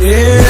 એ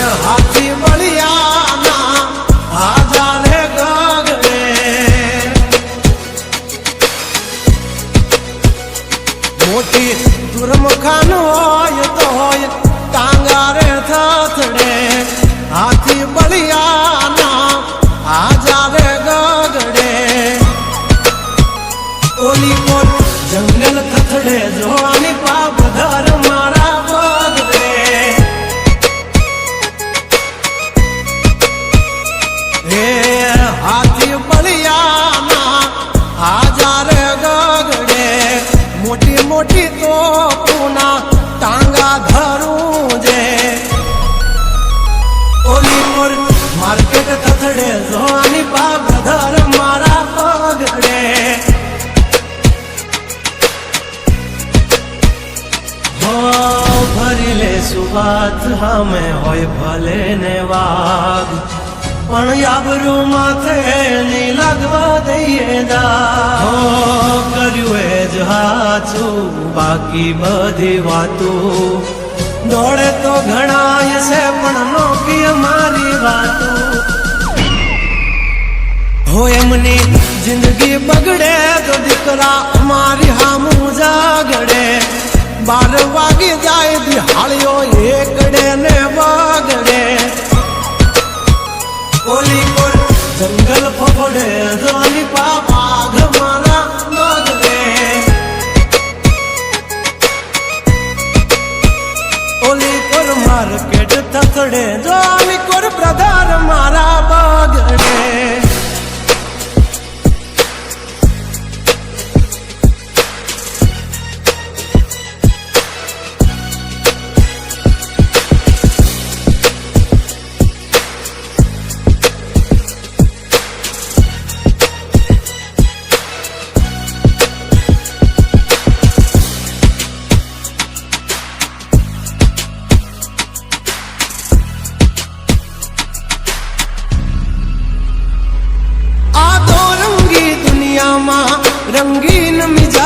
હામે હોય ભલે ને વાગ પણ આબરૂ માથે ની લાગવા દઈએ દા કર્યું એ જ હાચું, બાકી બધી વાતો. દોડે તો ઘણાય છે, પણ નોકી મારી વાતો. હો, એમની જિંદગી બગડે તો દીકરા અમારી હામું જાગડે. બાર વાગી જાય દિહાળીઓ એકડે ને વાગડે. ઓલી કોલ જંગલ ફફડે જોની પાપા ઘમારા બગડે ઓલી કોર માર્કેટ થસડે જોની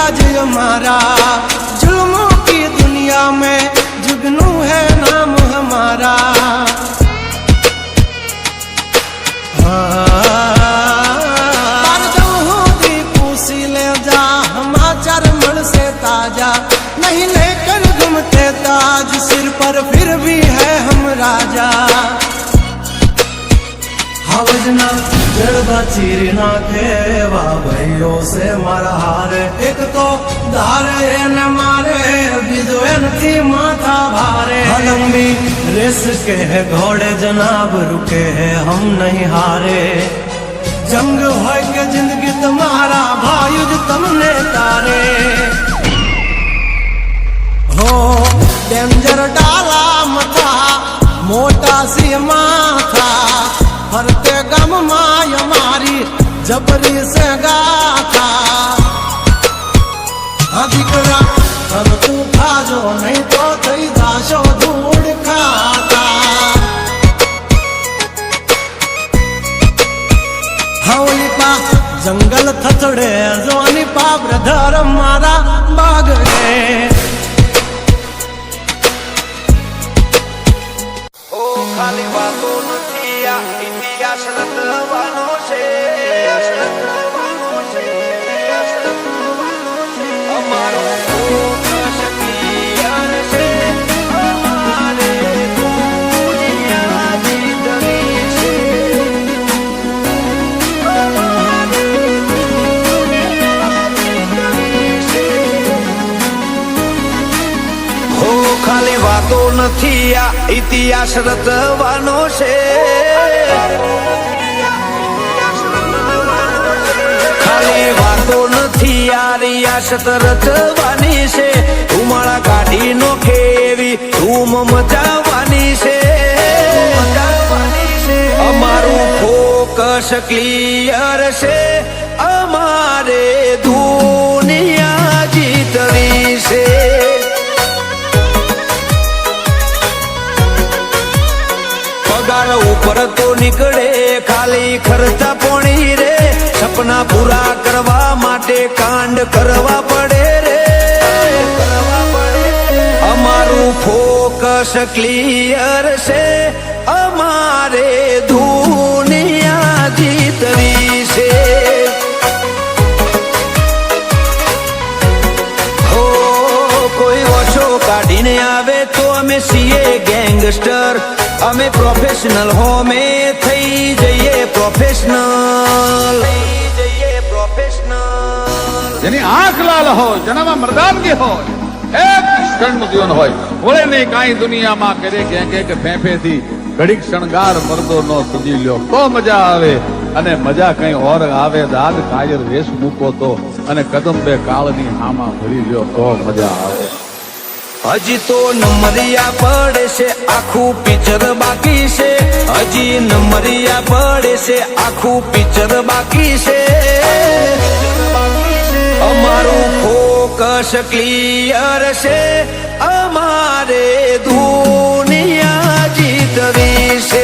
રંગીન મિજાજ હવજના જળબા ચીરી નાખે એવા ભાઈઓ છે મારા હારે. એક તો ધારે એને મારે, બીજો એનથી માથા ભારે. લંબી રેસ કે ઘોડે જનાબ, રૂકે હમ નહીં હારે. જંગ હોય કે જિંદગી તમારા ભાઈ જ તમને તારે. હો, ડેન્જર ડાલા મથા, મોટા સી જબરી સે ગાથા. દીકરા ફરતું ખાજો નહીં તો થઈ જાશો ધૂળ ખાતા. હવલી પા જંગલ થથડે જોની પા બ્રધર મારા બાગડે. ઓ ખાલી વાતો નથી આ ઇતિહાસ રચવાનો. ખાલી નથી આ ઇતિહાસ રચવાનો છે. ખાલી વાતો નથી આ રિયાસત રચવાની છે. ધુમાળા કાઢી નો ખેવી, ધૂમ મચાવવાની છે. અમારું ફોકસ ક્લિયર છે. તો નીકળે ખાલી ખર્ચા પોણી રે. સપના પૂરા કરવા માટે કાંડ કરવા પડે રે. અમારું ફોકસ ક્લિયર છે. અમારે દુનિયા જીતવી છે. કાઢીને આવે તો અમે સીએ ગેંગસ્ટર અમે પ્રોફેશનલ હોમે થઈ જઈએ પ્રોફેશનલ જેની આંખ લાલ હોય, જેનામાં મરદાનગી હોય, એક ક્ષણનું જીવન હોય. વળે નહીં કાંઈ દુનિયામાં કરે કે કે કે ફેંફેથી. ઘડીક શણગાર મરદો નો સજી લ્યો. તો મજા આવે. અને મજા કઈ ઓર આવે. દાદ કાયર વેશ મૂકો તો. અને કદમ બે કાળની હામાં ભરી લ્યો. તો મજા આવે. હજી તો નમરિયા પડે છે આખું પિક્ચર બાકી છે. હજી નમરિયા પડે છે આખું પિક્ચર બાકી છે. અમારું ફોકસ ક્લિયર છે. અમારે દુનિયા જીતવી છે.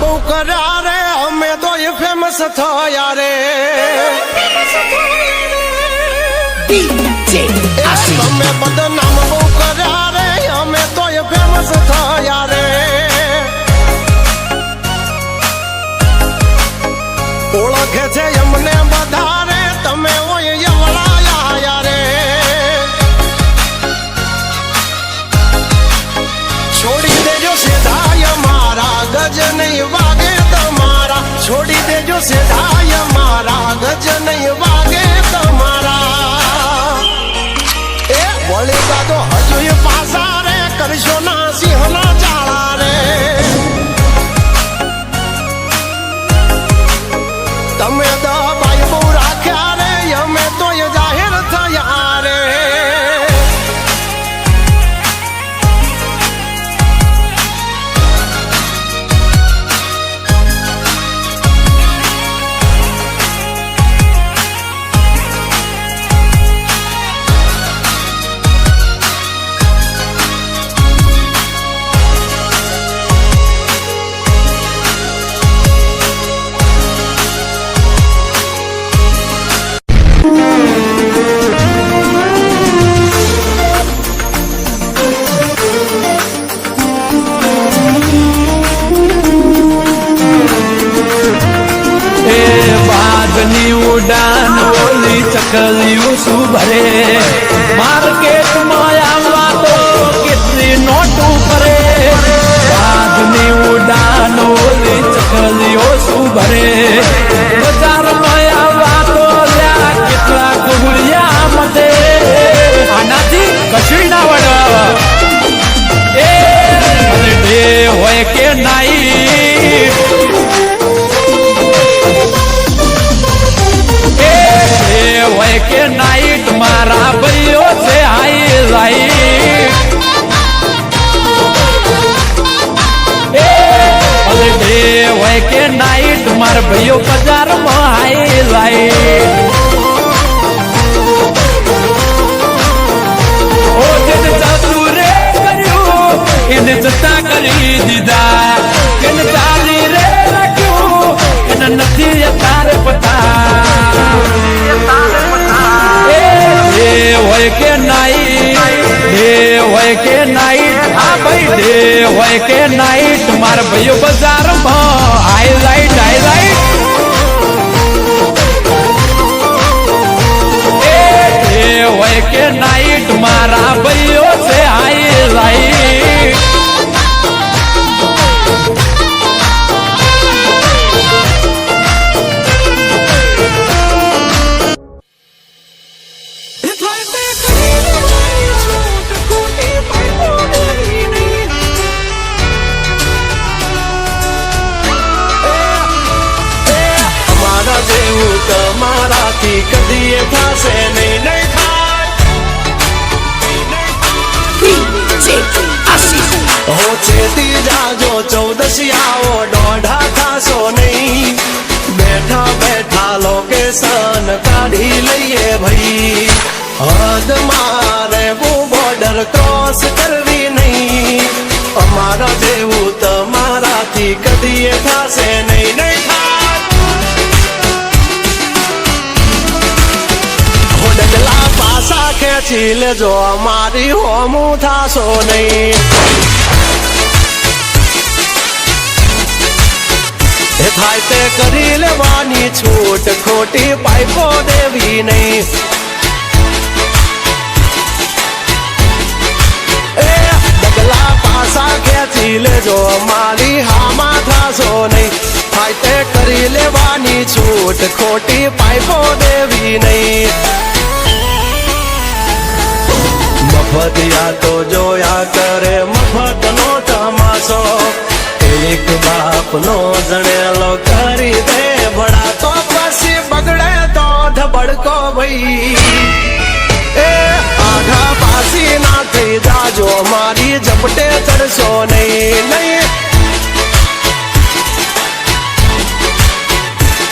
બહુ કર્યા રે અમે તો એ ફેમસ થયા રે. અમે બદનામ બહુ કર્યા રે અમે તો એ ફેમસ થયા રે. ઓળખે છે Come here, ભરે. બજારમાં આવવા તો લ્યા, કેટલા કુગડિયા મતે. આનાથી કશું ના વડ એ ડે હોય કે નાઈ એ હોય કે ભલે નાઈટ મારા ભાઈઓ બજારમાં રે કર્યું, એને જતા કરી દીધા. એને ચાલી રે રાખ્યું, એને નથી અત્યારે પતા. એ હોય કે નાઈટ એ હોય કે નાઈટ હા ભાઈ દે હોય કે નાઈટ મારા ભાઈઓ બજારમાં ચૌદશી આવો દોઢા થાશો નહીં બેઠા બેઠા લોકેશન કાઢી લઈએ ભાઈ હદ મારે બોર્ડર ક્રોસ કરવી નહીં અમારા જેવું તમારાથી કદી એ થશે નહીં નહીં થાય હો ડગલા પાસા ખેંચી લેજો અમારી હોમું થાશો નહીં થાય તે કરી લેવાની છૂટ, ખોટી પાઇપો દેવી નહીં. લેજો, મારી હામાં થાશો નહીં. થાય તે કરી લેવાની છૂટ, ખોટી પાઇપો દેવી નહીં. મફતિયા તો જોયા કરે મફત નો તમાશો. એક બાપ નો જણેલો કરી દે ભણા તો પછી બગડે તો ધબડકો ભાઈ. એ આઘા પાસી ના થઈ જાજો મારી ઝપટે ચડશો નહીં નહીં.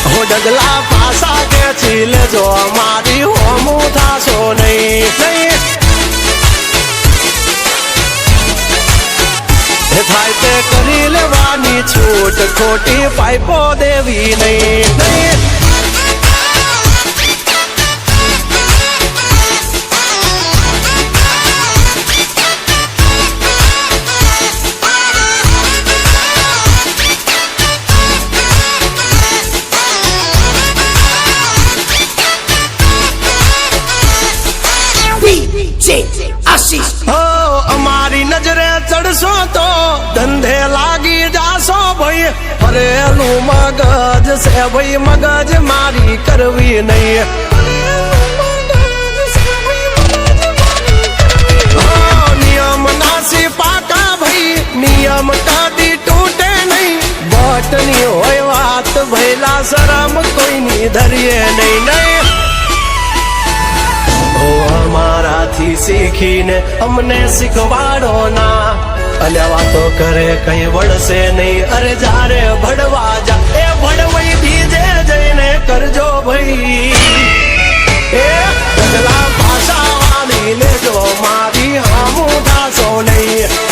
હો ડગલા પાસા ખેંચી લેજો, મારી હોમું થાશો નહીં નહીં. થાય તે કરી લેવાની છૂટ. ખોટી પાઇપો દેવી નહીં. ધંધે લાગી જાશો ભાઈ. ફરેલું મગજ છે ભાઈ, મગજ મારી કરવી નહીં. નિયમ નાસી પાકા ભાઈ, નિયમ કદી તૂટે નહીં. બટની હોય વાત ભૈલા શરમ કોઈની ધરીએ નહીં નહીં. અમારાથી શીખીને અમને શીખવાડો ના. અલ્યા વાતો કરે કઈ વળશે નહીં. અરે જારે ભડવા જા, એ ભડવઈ બીજે જઈને કરજો ભાઈ. એ ભાષા વાળી લેજો મારી હામું દાસો નહીં.